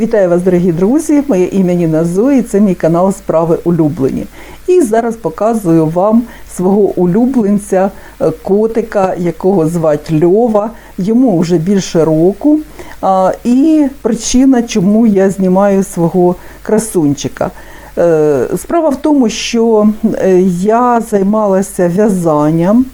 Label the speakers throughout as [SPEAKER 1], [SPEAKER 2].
[SPEAKER 1] Вітаю вас, дорогі друзі! Моє ім'я Ніна Зої, це мій канал Справи улюблені. І зараз показую вам свого улюбленця, е, котика, якого звать Льова. Йому вже більше року. І причина, чому я знімаю свого красунчика. Е, Справа в тому, що е, я займалася в'язанням.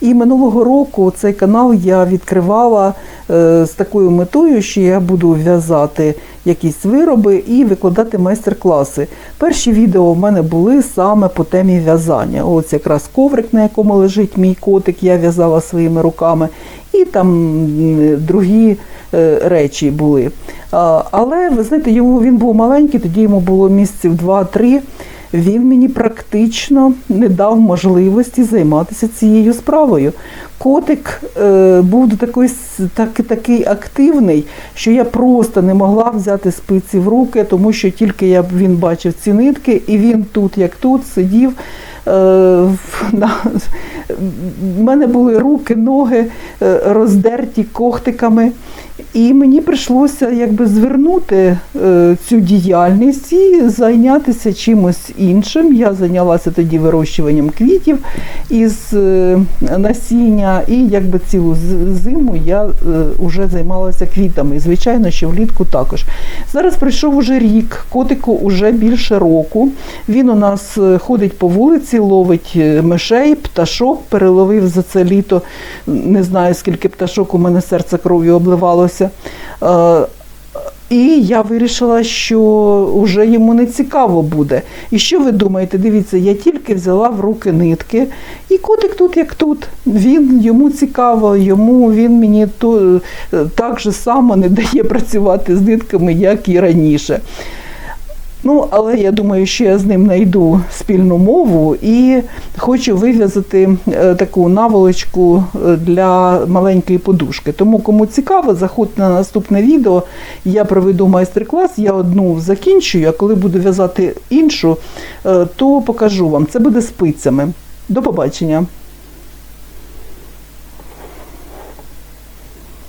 [SPEAKER 1] І минулого року цей канал я відкривала е, з такою метою, що я буду в'язати якісь вироби і викладати майстер-класи. Перші відео в мене були саме по темі в'язання. Ось якраз коврик, на якому лежить мій котик, я в'язала своїми руками, і там другі е, речі були. Але ви знаєте, йому він був маленький, тоді йому було місяців 2-3. Він мені практично не дав можливості займатися цією справою. Котик е, був до такої, так, такий активний, що я просто не могла взяти спиці в руки, тому що тільки я, він бачив ці нитки, і він тут, як тут, сидів. Е, в- мене були руки, ноги е, роздерті когтиками. І мені прийшлося якби звернути е, цю діяльність і зайнятися чимось іншим. Я зайнялася тоді вирощуванням квітів із насіння, і якби цілу зиму я вже займалася квітами. І, звичайно, що влітку також. Зараз прийшов уже рік, котику вже більше року. Він у нас ходить по вулиці, ловить е, мишей, пташок, переловив за це літо. Не знаю, скільки пташок у мене серце кров'ю обливалося. Е, І я вирішила, що вже йому не цікаво буде. І що ви думаєте? Дивіться, я тільки взяла в руки нитки, і котик тут як тут. Він йому цікаво, йому він мені то е, так же само не дає працювати з нитками, як і раніше. Ну, але я думаю, що я з ним знайду спільну мову і хочу вив'язати е, таку наволочку е, для маленької подушки. Тому, кому цікаво, заходьте на наступне відео. Я проведу майстер-клас, я одну закінчую, а коли буду в'язати іншу, е, то покажу вам. Це буде спицями. До побачення!